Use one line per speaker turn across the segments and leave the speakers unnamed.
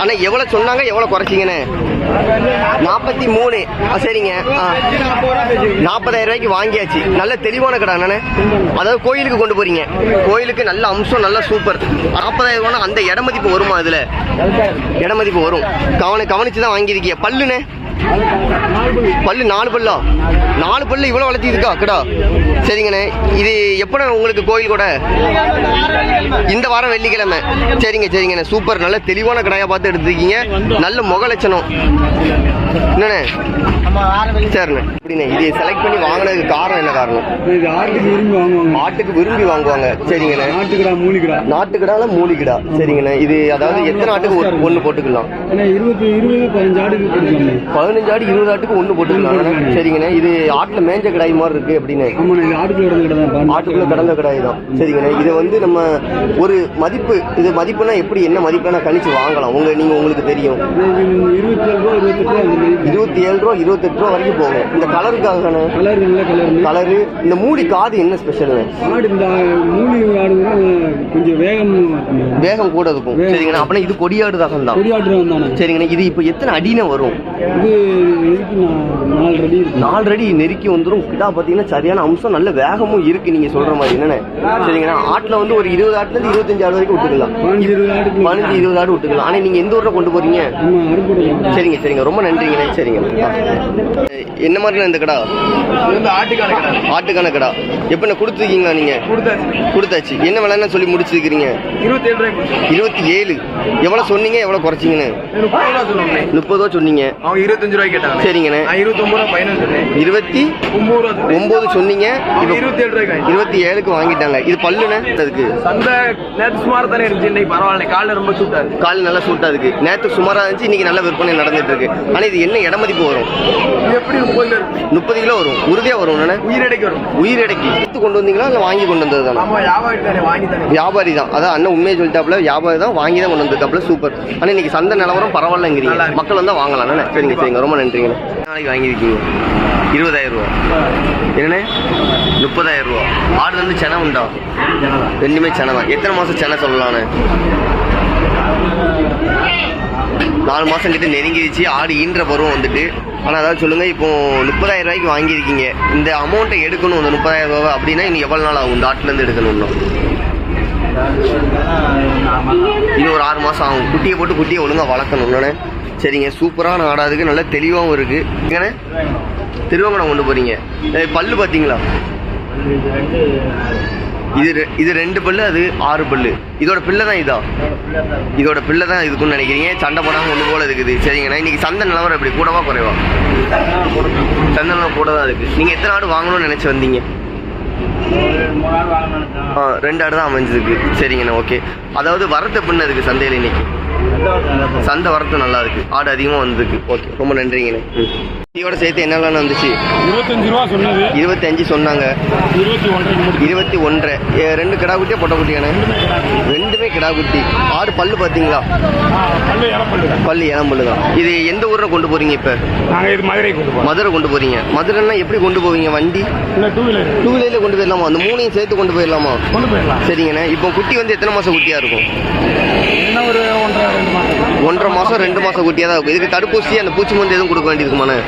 அண்ணா எவ்வளோ சொன்னாங்க? எவ்வளோ குறைச்சிங்கன்னு? நாற்பத்தி மூணு. ஆ சரிங்க. ஆ நாற்பதாயிரம் ரூபாய்க்கு வாங்கியாச்சு. நல்ல தெளிவான கடை அண்ணே அதாவது கோயிலுக்கு கொண்டு போறீங்க. கோயிலுக்கு நல்ல அம்சம் நல்ல சூப்பர் நாற்பதாயிரம் ரூபானா அந்த இடமதிப்பு வருமா இதில்? இடமதிப்பு வரும். கவனி கவனிச்சு தான் வாங்கியிருக்கீங்க. பல்லுண்ணே. பல்லு நாலு பல்லா? நாலு பல்லு இவ்வளோ வளர்த்திருக்கா கடா சரிங்கண்ணே. இது எப்போண்ணே உங்களுக்கு கோயில் கூட? இந்த வாரம் வெள்ளிக்கிழமை. சரிங்க சரிங்கண்ணே. சூப்பர். நல்ல தெளிவான கடையாக பார்த்து எடுத்துருக்கீங்க. நல்ல முக லட்சணம் என்னண்ணே? சரிண்ணே. இப்படிண்ணே இது செலக்ட் பண்ணி வாங்கினதுக்கு காரணம் என்ன காரணம்?
இது ஆட்டுக்கு விரும்பி வாங்குவாங்க.
ஆட்டுக்கு விரும்பி வாங்குவாங்க. சரிங்கண்ணே.
நாட்டுக்கடா மூலிக்கடா.
நாட்டுக்கடால மூலிக்கடா? சரிங்கண்ணே. இது அதாவது எத்தனை ஆட்டுக்கு ஒன்று போட்டுக்கலாம்?
இருபது பதினஞ்சு ஆட்டுக்கு கொடுக்கலாமே
பதினஞ்சு ஆடு இருபது ஆட்டுக்கு ஒன்று போட்டுக்கலாம். சரிங்கண்ணே. இது ஆட்டில் மேஞ்ச கடாய் மாதிரி இருக்கு அப்படின்னு
ஆட்டுக்குள்ள கிடந்த
கடாய் தான். சரிங்கண்ணே. இதை வந்து நம்ம ஒரு மதிப்பு இது மதிப்புனா எப்படி என்ன மதிப்புனா கணிச்சு வாங்கலாம். உங்க நீங்க உங்களுக்கு தெரியும்.
இருபத்தி ஏழு ரூபா.
இருபத்தி ஏழு ரூபா இருபத்தெட்டு ரூபா வரைக்கும் போகும். இந்த கலருக்காக
கலர் நல்ல கலர்
கலரு இந்த மூடி காது என்ன ஸ்பெஷல்
ஆடு இந்த மூலி ஆடுனா கொஞ்சம் வேகம்
வேகம் கூட இருக்கும். சரிங்கண்ணா. அப்படின்னா இது கொடியாடு ரகம் தான்?
கொடி ஆட்டு வந்தானே
சரிங்கண்ணா. இது இப்போ எத்தனை அடின வரும்?
இது நாலு இருக்கு
நாலடி நெருக்கி வந்துரும். கிடா பார்த்தீங்கன்னா சரியான அம்சம். நல்ல வேகமும் இருக்கு. நீங்க சொல்ற மாதிரி. என்னண்ணே? சரிங்கண்ணா. ஆட்டில் வந்து ஒரு இருபது ஆட்டுல இருந்து இருபத்தஞ்சு ஆடு வரைக்கும் விட்டுக்கலாம்.
பதினஞ்சு இருபது
ஆடு விட்டுக்கலாம். ஆனா நீங்க எந்த ஊர்ல கொண்டு போறீங்க? சரிங்க சரிங்க. ரொம்ப நன்றிங்கண்ணே சரிங்க. என்ன மாதிரிண்ணா இந்த கடா?
ஆட்டுக்கான கடை.
ஆட்டுக்கான கடா. எப்பண்ணே கொடுத்துருக்கீங்களா நீங்க?
கொடுத்தாச்சு.
என்ன விலைன்னு சொல்லி முடிச்சிருக்கிறீங்க?
இருபத்தி ஏழு
எவ்வளோ சொன்னீங்க? எவ்வளோ குறைச்சிங்கண்ணே
முப்பது ரூபா
சொன்னீங்க.
அவங்க இருபத்தஞ்சு ரூபாய்க்கு கேட்டாங்க
சரிங்கண்ணே.
இருபத்தொம்பது ரூபா பையனும் சொன்னேன்.
இருபத்தி
ஒம்பது ரூபா
ஒம்பது சொன்னீங்க.
இருபத்தி ஏழு ரூபாய்க்கு
இருபத்தி ஏழுக்கு வாங்கிட்டாங்க. இது பல்லுண்ணே அதுக்கு?
சந்தை நேற்று சுமார் தானே இருந்துச்சு. இன்னைக்கு பரவாயில்ல. காலைல ரொம்ப சூட்டாரு
கால் நல்லா சூட்டா இருக்கு. நேற்று சுமாராக இருந்துச்சு. இன்னைக்கு நல்ல விற்பனை நடந்துட்டு இருக்கு. ஆனால் இது என்ன இட மதிப்பு வரும்.
எப்படி இருக்கு?
முப்பது கிலோ வரும். உறுதியாக வரும்
உயிரடைக்கு வரும்.
உயிர் எடைக்கு எடுத்து கொண்டு வந்தீங்களா? இல்லை வாங்கி கொண்டு வந்தது தானே
வியாபாரி தானே.
அதான் அண்ணன் உண்மையை சொல்லிட்டாப்புல வியாபாரி தான் வாங்கி தான் கொண்டு வந்திருக்காப்புல. சூப்பர். ஆனால் இன்னைக்கு சந்தை நிலவரம் பரவாயில்லங்கிறீங்க. மக்கள் வந்தால் வாங்கலாம். சரிங்க சரிங்க. ரொம்ப நன்றிங்க நாளைக்கு வாங்கியிருக்கீங்க? இருபதாயிரம் ரூபா. என்னண்ணே? முப்பதாயிரம் ரூபா. ஆடு வந்து செனை உண்டா? ரெண்டுமே செனை தான். எத்தனை மாதம் செனை சொல்லலாண்ணே நாலு மாதம் கிட்ட நெருங்கிடுச்சு ஆடு ஈன்ற பருவம் வந்துட்டு. ஆனால் அதாவது சொல்லுங்கள் இப்போ முப்பதாயிரம் ரூபாய்க்கு வாங்கியிருக்கீங்க. இந்த அமௌண்ட்டை எடுக்கணும் இந்த முப்பதாயிரம் ரூபா அப்படின்னா இன்னும் எவ்வளோ நாள் ஆகும்? இந்த ஆட்டிலேருந்து எடுக்கணும்னா இன்னும். ஒரு ஆறு மாதம் ஆகும். குட்டியை போட்டு குட்டியை ஒழுங்காக வளர்க்கணும். என்னண்ணே சரிங்க சூப்பரான ஆடாதுக்கு நல்ல தெளிவாகவும் இருக்குது ஏங்கண்ணே திருவங்கடம் கொண்டு போகிறீங்க பல்லு பார்த்தீங்களா? இது இது ரெண்டு பல்லு அது ஆறு பல்லு. இதோட பிள்ளை தான் இதா? இதோட பிள்ளை தான் இதுக்குன்னு நினைக்கிறீங்க? சண்டை போடாமல் ஒன்று போல இருக்குது. சரிங்கண்ணா இன்னைக்கு சந்தை நிலவரம் எப்படி? கூடவா குறைவா? சந்தை நிலவரம் கூட தான் இருக்குது நீங்கள் எத்தனை ஆடு வாங்கணும்னு நினச்சி வந்தீங்க? ஆ ரெண்டு ஆடு தான் அமைஞ்சிருக்கு. சரிங்கண்ணா ஓகே. அதாவது வரத்து எப்படின்னு இருக்கு சந்தையில் இன்னைக்கு. சந்தை வரத்து நல்லா இருக்கு. ஆடு அதிகமாக வந்திருக்கு. ஓகே ரொம்ப நன்றிங்கண்ணே. ம். இதோட சேர்த்து என்னெல்லாம் வந்துச்சு
இருபத்தஞ்சு ரூபா சொன்னது.
இருபத்தஞ்சு சொன்னாங்க.
இருபத்தி ஒன்றரை
இருபத்தி ஒன்றரை ரெண்டு கிடா குட்டியா பொட்டை குட்டியாண்ணே ரெண்டுமே கிடா குட்டி. ஆடு பல்லு பார்த்தீங்களா?
பல்லு
இளம் பல்லு தான். இது எந்த ஊரில் கொண்டு போறீங்க இப்போ?
நாங்கள் இது மதுரை கொண்டு போகிறோம்
மதுரை கொண்டு போறீங்க. மதுரைன்னா எப்படி கொண்டு போவீங்க? வண்டி?
டூ வீலர்
டூ வீலரில் கொண்டு போயிடலாமா? அந்த மூணையும் சேர்த்து கொண்டு போயிடலாமா?
கொண்டு போயிடலாம்.
சரிங்கண்ணே. இப்போ குட்டி வந்து எத்தனை மாதம் குட்டியாக இருக்கும்?
என்ன ஒரு ஒன்றரை ரெண்டு மாதம்
ஒன்றரை மாதம் ரெண்டு மாதம் குட்டியாக தான் இருக்கும். இதுக்கு தடுப்பூசி அந்த பூச்சி மருந்து எதுவும் கொடுக்க வேண்டியதுக்குமாண்ணே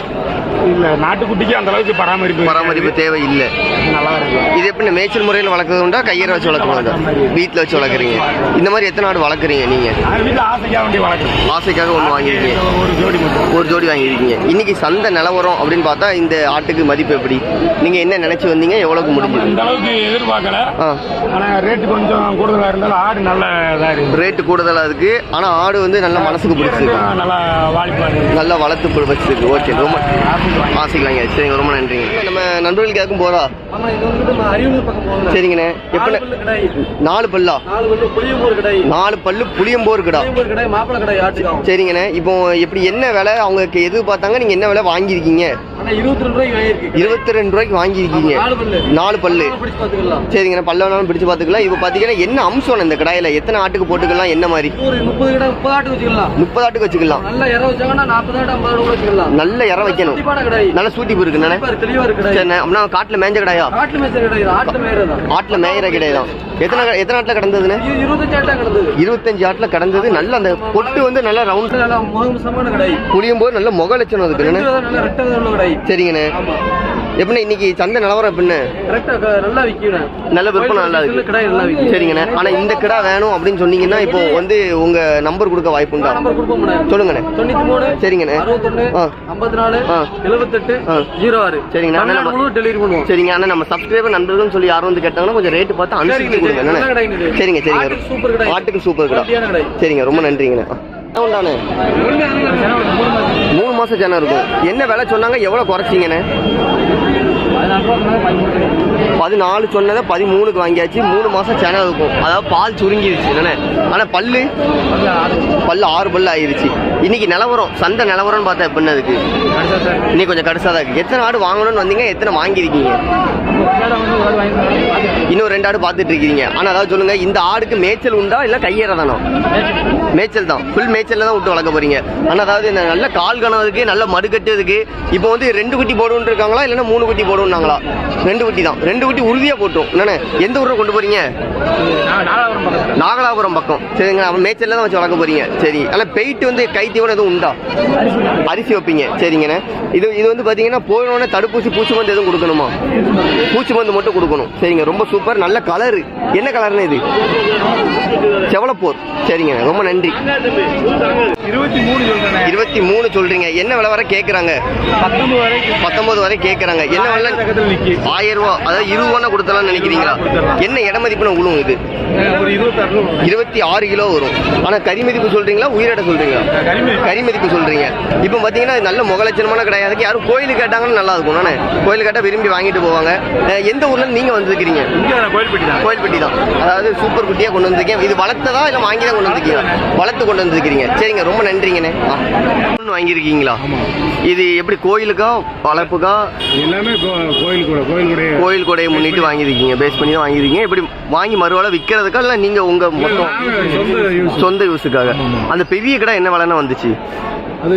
இல்லை நாட்டுக்குட்டிக்கு அந்த அளவுக்கு பராமரிப்பு
பராமரிப்பு தேவை இல்லை
நல்லா இருக்கும்
இது எப்படி மேய்ச்சல் முறையில் வளர்க்குறது உண்டா கையற வச்சு வளர்க்குறதா வீட்டில் வச்சு வளர்க்குறீங்க. இந்த மாதிரி எத்தனை ஆடு வளர்க்குறீங்க நீங்கள்
வீட்டில் ஆசைக்காக வேண்டிய வளர்க்குறோம்.
ஆசைக்காக ஒன்று வாங்கியிருக்கீங்க.
ஒரு ஜோடி மட்டும்.
ஒரு ஜோடி வாங்கியிருக்கீங்க. இன்னைக்கு சந்தை நிலவரம் அப்படின்னு பார்த்தா இந்த ஆட்டுக்கு மதிப்பு எப்படி? நீங்கள் என்ன நினச்சி வந்தீங்க எவ்வளோக்கு முடிஞ்சுது?
இந்த அளவுக்கு எதிர்பார்க்கல. ஆனால் ரேட்டு கொஞ்சம் கூடுதலாக இருந்தாலும் ஆடு நல்ல இதாக
ரேட்டு கூடுதலாக இருக்குது ஆனால் ஆடு வந்து நல்ல மனசுக்கு பிடிச்சிருக்கு.
நல்லா
வளர்த்து பு- வச்சிருக்கு ஓகே ரொம்ப ஆசைக்கு வாங்கி சரிங்க ரொம்ப நன்றிங்க. நம்ம
அரியலூர் பக்கம் போகணும்.
சரிங்கண்ணே. எப்போ
கடை
நாலு பல்லா?
நாலு வந்து புளியம்பூர் கடை
நாலு பல்லு புளியம்போர் கடா
புளியம்பூர் கடை மாப்பிள கடை ஆட்டுக்காகும்
சரிங்கண்ணே. இப்போ எப்படி என்ன விலை? அவங்க எது பார்த்தாங்க? நீங்கள் என்ன விலை வாங்கியிருக்கீங்க?
இருபத்தி ரெண்டு ரூபாய்க்கு
வாங்கியிருக்கீங்க.
நாலு பல்லு.
நாலு பல்லு.
பிடிச்சு பார்த்துக்கலாம்.
சரிங்கண்ணா. பல்ல வேணாலும் பிடிச்சு பார்த்துக்கலாம். இப்போ பார்த்தீங்கன்னா என்ன அம்சம் இந்த கடாயில்? எத்தனை ஆட்டுக்கு போட்டுக்கலாம்? என்ன மாதிரி?
முப்பது கடை முப்பது ஆட்டு வச்சுக்கலாம்.
முப்பது ஆட்டுக்கு வச்சுக்கலாம்.
நல்ல இற
வைக்கணும். நல்ல சூட்டிப்பு இருக்கு நானே.
தெளிவா இருக்கு
அப்படின்னா காட்டுல மேஞ்ச கடாயா?
காட்டுல மேய்ச்சல் கடை இது ஆட்டுல
மேயிற கிடையாது எத்தனை எத்தனை ஆட்டுல கடந்ததுன்னு?
இருபத்தஞ்சு ஆட்டா கிடந்தது.
இருபத்தஞ்சு ஆட்டுல கடந்தது. நல்ல அந்த பொட்டு வந்து நல்ல ரவுண்ட்
நல்லா முகமுசமான
புளியும் போது நல்ல முக லட்சணம்
கடை
சரிங்கண்ணே. எப்படின்னா இன்னைக்கு சந்தை நிலவரம் எப்படின்னு
நல்லா
விற்பனை நல்லா இருக்கு.
கடை நல்லா விற்கும்
சரிங்கண்ணே. ஆனா இந்த கிடா வேணும் அப்படின்னு சொன்னீங்கன்னா இப்போ வந்து உங்க நம்பர் கொடுக்க வாய்ப்புண்டா
நம்பர் கொடுப்போம் மேடம்
சொல்லுங்கண்ணே.
மூணு
சரிங்கண்ணே. ஆ.
ஐம்பத்தி நாலு. எழுபத்தெட்டு. ஜீரோ ஆறு. தமிழ்நாடு முழுவதும் டெலிவரி பண்ணுவோம்
சரிங்க அண்ணா நம்ம சப்ஸ்கிரைபர் நண்பர்கள் சொல்லி யாரும் வந்து கேட்டாங்கன்னா கொஞ்சம் ரேட்டு பார்த்து அனுசரிச்சு
சரிங்க,
கொடுங்க அண்ணே. சரிங்க சரிங்க
சூப்பர் கடை.
ஆட்டுக்கு சூப்பர் கடை. சரிங்க ரொம்ப நன்றிங்கண்ணே ஆ. உண்டாண்ணே மூணு மாசம் ஜனம் இருக்கும் என்ன விலை சொன்னாங்க எவ்வளவு குறைச்சிங்கண்ணே பதினாலு சொன்னதை பதிமூணுக்கு வாங்கியாச்சு. மூணு மாசம் சென இருக்கும். அதாவது பால் சுருங்கிருச்சு. என்னண்ணே? ஆனா பல்லு? பல்லு ஆறு பல்லு ஆயிருச்சு. இன்னைக்கு நிலவரம் சந்தை நிலவரம்னு பார்த்தா எப்படின்னு அதுக்கு இன்னைக்கு கொஞ்சம் கடுசா தான் இருக்கு. எத்தனை ஆடு வாங்கணும்னு வந்தீங்க? எத்தனை வாங்கியிருக்கீங்க? இன்னும் ரெண்டு ஆடு பார்த்துட்டு இருக்கீங்க. ஆனால் அதாவது சொல்லுங்க இந்த ஆடுக்கு மேய்ச்சல் உண்டா இல்லை கையேற தானோ மேய்ச்சல் தான். ஃபுல் மேய்ச்சல்ல தான் விட்டு வளர்க்க போறீங்க. ஆனால் அதாவது இந்த நல்ல கால் கணவதுக்கு நல்ல மடு கட்டுறதுக்கு இப்போ வந்து ரெண்டு குட்டி போடுன்னு இருக்காங்களா இல்லைன்னா மூணு குட்டி போடுன்னாங்களா ரெண்டு குட்டி தான். ரெண்டு குட்டி உறுதியாக போட்டோம். என்னண்ணே எந்த ஊரை கொண்டு போறீங்க? நாகலாபுரம் பக்கம். சரிங்க அவன் மேய்ச்சல்ல தான் வச்சு வளர்க்க போறீங்க. சரி. ஆனால் பெயிட் வந்து கைத்தியோட எதுவும் உண்டா? அரிசி வைப்பீங்க. சரிங்கண்ணே. இது இது வந்து பார்த்தீங்கன்னா போயிடனே தடுப்பூசி பூச்சி வந்து எதுவும் கொடுக்கணுமா? பூச்சி மருந்து மட்டும் கொடுக்கணும். சரிங்க ரொம்ப சூப்பர். நல்ல கலரு என்ன கலர்னு இது? செவலப்போர். சரிங்க ரொம்ப நன்றி.
இருபத்தி மூணு
சொல்றீங்க. என்ன விலை வரை கேட்குறாங்க
பத்தொன்பது
வரை கேட்குறாங்க என்ன விலை? ஆயிரம் ரூபா. அதாவது இருபது ரூபா கொடுத்தலாம்னு நினைக்கிறீங்களா? என்ன இட மதிப்புன்னு விழுவும் இது இருபத்தி ஆறு கிலோ வரும். ஆனா கறி மதிப்பு சொல்றீங்களா? உயிரிட சொல்றீங்களா?
கரிமீன்
கறி மதிப்பு சொல்றீங்க. இப்போ பாத்தீங்கன்னா இது நல்ல முகலட்சணமான கிடையாது யாரும் கோயிலுக்கு கேட்டாங்கன்னா நல்லா இருக்கும். நானே கோயில் கேட்டா விரும்பி வாங்கிட்டு போவாங்க. எந்த ஊர்ல நீங்க வந்திருக்கிறீங்க?
கோயில்பட்டி தான்.
கோயில்பட்டி தான். அதாவது சூப்பர் குட்டியா கொண்டு வந்திருக்கீங்க இது வளர்த்ததா இல்ல வாங்கி தான் கொண்டு வந்திருக்கீங்க. வளர்த்து கொண்டு வந்திருக்கீங்க சரிங்க ரொம்ப நன்றிங்கண்ணே. ஒண்ணு வாங்கியிருக்கீங்களா? இது எப்படி கோயிலுக்கா வளர்ப்புக்கா?
எல்லாமே கோயில் கூட கோயில் கூட
கோயில் கொடையை முன்னிட்டு வாங்கியிருக்கீங்க பேஸ் பண்ணி தான் வாங்கியிருக்கீங்க. இப்படி வாங்கி மறுவாழ விற்கிறதுக்கா இல்லை நீங்க உங்க மொத்தம்
சொந்த யூஸ்
சொந்த யூஸுக்காக அந்த பெரிய கடை என்ன விலைன்னு வந்துச்சு?
அது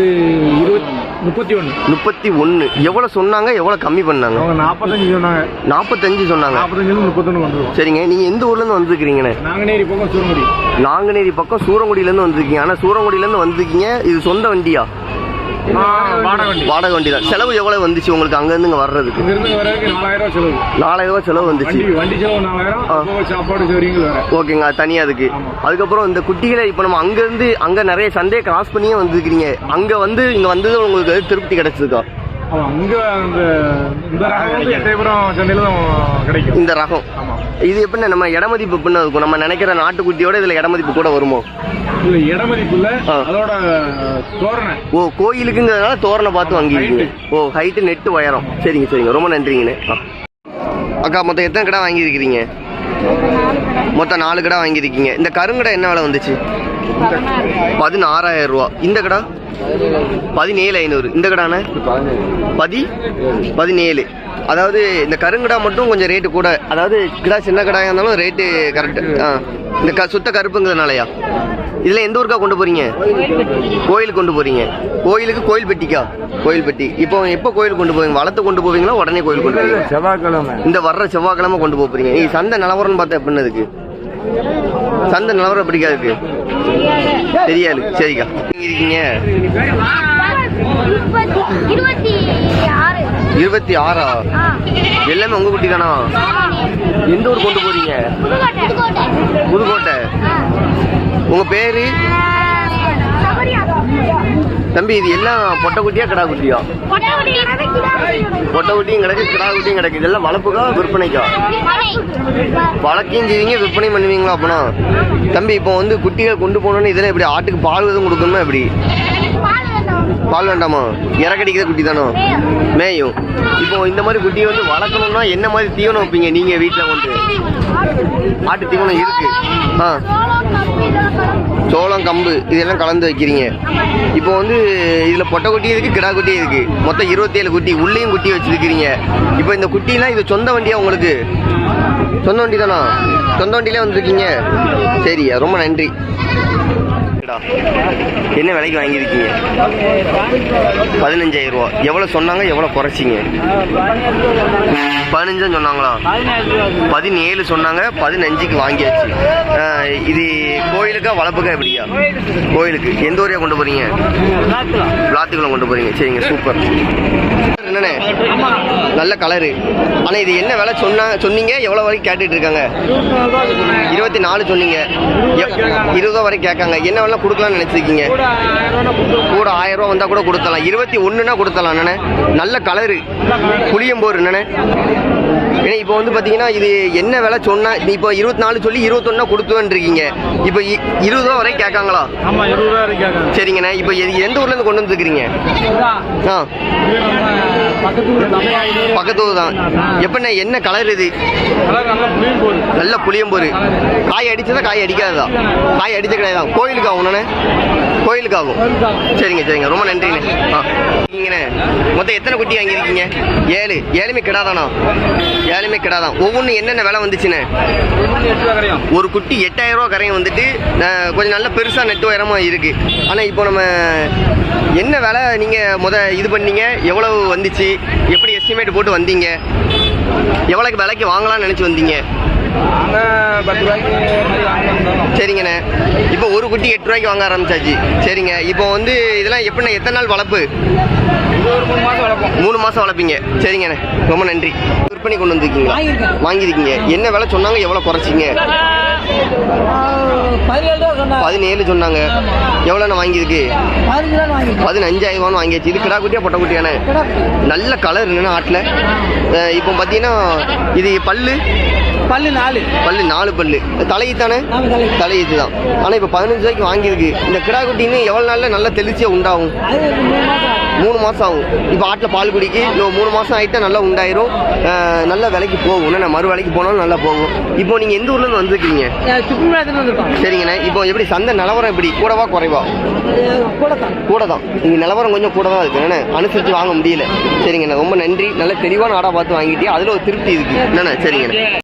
இருபத்தி முப்பத்தி ஒன்று
முப்பத்தி ஒன்று எவ்வளோ சொன்னாங்க எவ்வளோ கம்மி பண்ணாங்க?
நாற்பத்தஞ்சு சொன்னாங்க.
நாற்பத்தஞ்சு சொன்னாங்க.
நாற்பத்தஞ்சு முப்பத்தொன்று வந்துருவோம்
சரிங்க நீங்கள் எந்த ஊர்லேருந்து வந்திருக்கிறீங்கண்ணே?
நாங்கநேரி பக்கம் சூரங்குடி
நாங்குநேரி பக்கம் சூரங்குடியிலேருந்து வந்திருக்கீங்க. ஆனால் சூரங்குடியிலேருந்து வந்திருக்கீங்க. இது சொந்த வண்டியா?
வாடகை வண்டி
வாடகை வண்டி தான். செலவு எவ்வளோ வந்துச்சு உங்களுக்கு அங்கேருந்து இங்கே வர்றதுக்கு?
நாலாயிரம் ரூபாய் செலவு
வந்துச்சு. ஓகேங்க அது தனியாக அதுக்கு. அதுக்கப்புறம் இந்த குட்டிகளை இப்போ நம்ம அங்கேருந்து அங்கே நிறைய சந்தையை கிராஸ் பண்ணியே வந்திருக்கிறீங்க. அங்கே வந்து இங்கே வந்தது உங்களுக்கு திருப்தி கிடைச்சதுக்கா
இங்க அந்த இந்த ரகம் வந்து எட்டயபுரம் சென்னையில தான் கிடைக்கும்.
இந்த ரகம்.
ஆமா.
இது எப்படின்னா நம்ம இடமதிப்பு எப்படின்னா இருக்கும்? நம்ம நினைக்கிற நாட்டுக்குட்டியோட இதில் இடமதிப்பு கூட வருமோ?
இல்ல இட மதிப்புல
ஆ.
அதோட தோரணை.
ஓ கோயிலுக்குங்கிறதுனால தோரணை பார்த்து வாங்கிருக்கீங்க. ஓ ஹைட்டு நெட்டு உயரம். சரிங்க சரிங்க. ரொம்ப நன்றிங்கண்ணே. அக்கா மொத்தம் எத்தனை கடை வாங்கியிருக்கிறீங்க? மொத்தம் நாலு கடை வாங்கியிருக்கீங்க. இந்த கருங்கடை என்ன விலை வந்துச்சு? பதினாறாயிரம் ரூபா இந்த கடை? பதினேழு ஐநூறு. இந்த கடாண்ணே பதி பதினேழு. அதாவது இந்த கருங்கடா மட்டும் கொஞ்சம் ரேட்டு கூட. அதாவது கிடா சின்ன கடாயாக இருந்தாலும் ரேட்டு கரெக்ட் ஆ. இந்த க சுத்த கருப்புங்கிறதுனாலயா? இதில் எந்த ஊருக்கா கொண்டு போறீங்க? கோயிலுக்கு கொண்டு போறீங்க. கோயிலுக்கு கோயில் பெட்டிக்கா? கோயில் பெட்டி. இப்போ எப்போ கோயில் கொண்டு போவீங்க? வளர்த்து கொண்டு போவீங்களா? உடனே கோயில் கொண்டு போவீங்க
செவ்வாய்க்கிழமை.
இந்த வர்ற செவ்வாய்க்கிழமை கொண்டு போக போறீங்க. நீ சந்தை நிலவரம்னு பார்த்தா எப்படின்னு சந்தை நிலவரம் எப்படிக்கா இருக்கு தெரியாது. சரிக்கா. இருக்கீங்க.
இருபத்தி ஆறு.
எல்லாமே உங்க குட்டி தானா? எந்த ஊர் கொண்டு போறீங்க?
புதுக்கோட்டை.
உங்க பேரு? தம்பி இது எல்லாம் பொட்டை குட்டியா கிடா குட்டியா?
கொட்டகுடி
பொட்டை குட்டியும் கிடக்கு கிடா குட்டியும் கிடக்கு. இதெல்லாம் வளர்ப்புக்கா விற்பனைக்கா? வளர்க்கையும் செய்வீங்க விற்பனை பண்ணுவீங்களா அப்படின்னா தம்பி இப்போ வந்து குட்டிகள் கொண்டு போகணுன்னு இதெல்லாம் எப்படி ஆட்டுக்கு பால் எதுவும் கொடுக்கணுமா எப்படி? பால் வேண்டாமா? இறக்கடிக்கிற குட்டி தானோ? மேயும். இப்போ இந்த மாதிரி குட்டியை வந்து வளர்க்கணும்னா என்ன மாதிரி தீவனம் வைப்பீங்க நீங்க வீட்டில் கொண்டு? ஆட்டு தீவனம் இருக்கு. ஆ. சோளம் கம்பு இதெல்லாம் கலந்து வைக்கிறீங்க. இப்போ வந்து இதில் பொட்டை குட்டி இருக்குது கிடா குட்டி இருக்குது மொத்தம் இருபத்தேழு குட்டி உள்ளேயும் குட்டி வச்சுருக்கிறீங்க. இப்போ இந்த குட்டிலாம் இது சொந்த வண்டியா உங்களுக்கு? சொந்த வண்டி தானா சொந்த வண்டியிலே வந்திருக்கீங்க. சரி ரொம்ப நன்றி. என்ன விலைக்கு வாங்கியிருக்கீங்க? பதினஞ்சாயிரம் ரூபா. எவ்வளோ சொன்னாங்க எவ்வளோ குறைச்சிங்க? பதினஞ்சுன்னு சொன்னாங்களா? பதினேழு சொன்னாங்க பதினஞ்சுக்கு வாங்கியாச்சு. ஆஹ் இது கோயிலுக்கா வளர்ப்புக்கா எப்படியா? கோயிலுக்கு. எந்த ஊரையா கொண்டு போறீங்க? விளாத்துக்குள்ள கொண்டு போறீங்க. சரிங்க சூப்பர். என்னண்ணே? நல்ல கலரு ஆனா இது என்ன விலை சொன்னாங்க சொன்னீங்க? எவ்வளவு வரைக்கும் கேட்டுட்டு இருக்காங்க? இருபத்தி நாலு சொன்னீங்க. இருபது வரைக்கும் கேட்காங்க. என்ன வேணா கொடுக்கலாம்னு நினைச்சிருக்கீங்க. கூட ஆயிரம் ரூபா வந்தா கூட கொடுத்தலாம் இருபத்தி ஒண்ணுனா கொடுத்தலாம் என்னண்ணே? நல்ல கலரு. புளியம்போர் என்னண்ணே? ஏன்னா இப்போ வந்து பார்த்தீங்கன்னா இது என்ன விலை சொன்னா நீ இப்போ இருபத்தி நாலு சொல்லி இருபத்தொன்னா கொடுத்துவேன் இருக்கீங்க இப்போ இருபது ரூபா வரைக்கும் கேட்காங்களா?
ஆமா இருபது ரூபா வரைக்கும் கேட்காங்க.
சரிங்கண்ணே. இப்போ எந்த ஊர்ல இருந்து கொண்டு வந்துருக்கிறீங்க? ஆ.
இது நம்ம பக்கத்து ஊர் தமிழ்
பக்கத்து ஊர் தான். எப்பண்ணே என்ன கலர் இது?
நல்லா
புளியம்போரு காய் அடிச்சதா காய் அடிக்காததா? காய் அடிச்ச கிடையாது கோயிலுக்கு ஆகும்ண்ணே கோயிலுக்கு ஆகும். சரிங்க சரிங்க. ரொம்ப நன்றிண்ணே. ஆ. நீங்கண்ணே மொத்தம் எத்தனை குட்டி வாங்கியிருக்கீங்க? ஏழு. ஏழுமே கிடாதானா? ஏழுமே கிடாதான். ஒவ்வொன்றும் என்னென்ன விலை வந்துச்சுண்ணே? ஒரு குட்டி எட்டாயிரம் ரூபா கரையும் வந்துட்டு கொஞ்சம் நல்ல பெருசாக நெட்டு உயரமாக இருக்கு. ஆனால் இப்போ நம்ம என்ன விலை நீங்கள் முத இது பண்ணீங்க? எவ்வளவு வந்துச்சு? எப்படி எஸ்டிமேட் போட்டு வந்தீங்க? எவ்வளோக்கு விலைக்கு வாங்கலாம்னு நினச்சி வந்தீங்க? சரிங்கண்ணே. இப்போ ஒரு குட்டி எட்டு ரூபாய்க்கு வாங்க ஆரம்பிச்சாச்சு. சரிங்க. இப்போ வந்து இதெல்லாம் எப்படின்னா எத்தனை நாள் வளர்ப்பு?
மூணு மாதம்
வளர்ப்பீங்க. சரிங்கண்ணே. ரொம்ப நன்றி. விற்பனை கொண்டு வந்திருக்கீங்களா? வாங்கியிருக்கீங்க. என்ன விலை சொன்னாங்க? எவ்வளோ குறைச்சிங்க?
பதினேழு சொன்னாங்க.
எவ்வளோண்ணே வாங்கியிருக்கு? பதினஞ்சாயிரம் வாங்கியாச்சு. இது கிடா குட்டியா பொட்டை குட்டியானே நல்ல கலர் என்னன்னா ஆட்டில்? இப்போ பார்த்தீங்கன்னா இது பல்லு?
பல்லு நாலு.
பல்லு நாலு பல்லு. தலையீத்தானே. தலையீத்து தான் ஆனால் இப்போ பதினஞ்சு ரூபாய்க்கு வாங்கியிருக்கு. இந்த கிடா குட்டின்னு எவ்வளோ நாளில் நல்ல தெளிச்சியாக உண்டாகும்?
மூணு மாசம் ஆகும்.
மூணு மாதம் ஆகும் இப்போ ஆட்டில் பால் குடிக்கு இன்னும் மூணு மாதம் ஆகிட்டா நல்லா உண்டாயிரும். நல்ல விலைக்கு போகும். இன்னும் மறு விலைக்கு போனாலும் நல்லா போகும். இப்போ நீங்கள் எந்த ஊர்லேருந்து வந்திருக்கீங்க? சரிங்கண்ணே. இப்போ எப்படி சந்தை நிலவரம் எப்படி? கூடவா குறைவா? கூட தான் இங்கே நிலவரம் கொஞ்சம் கூட தான் இருக்கு. என்னண்ணே அனுசரித்து வாங்க முடியல. சரிங்கண்ணே. ரொம்ப நன்றி. நல்ல தெளிவான ஆடா பார்த்து வாங்கிட்டே அதில் ஒரு திருப்தி இருக்கு. என்னண்ணே சரிங்கண்ணே.